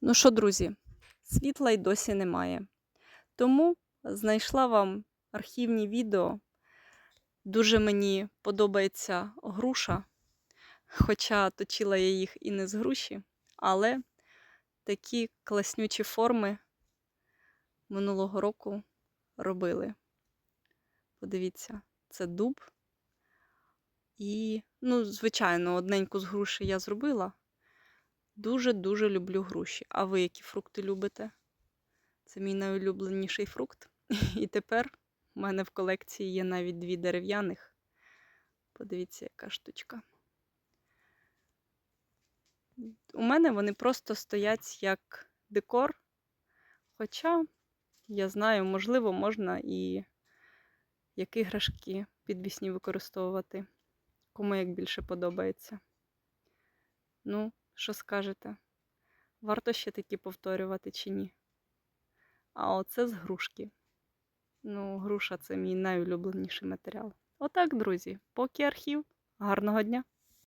Ну що, друзі, світла й досі немає. Тому знайшла вам архівні відео. Дуже мені подобається груша, хоча точила я їх і не з груші, але такі класнючі форми минулого року робили. Подивіться, це дуб. І, ну, звичайно, одненьку з груші я зробила. Дуже-дуже люблю груші. А ви які фрукти любите? Це мій найулюбленіший фрукт. І тепер у мене в колекції є навіть дві дерев'яних. Подивіться, яка штучка. У мене вони просто стоять як декор. Хоча, я знаю, можливо, можна і як іграшки підвісні використовувати. Кому як більше подобається. Ну, що скажете? Варто ще такі повторювати чи ні? А оце з грушки. Ну, груша це мій найулюбленіший матеріал. Отак, друзі, поки архів. Гарного дня!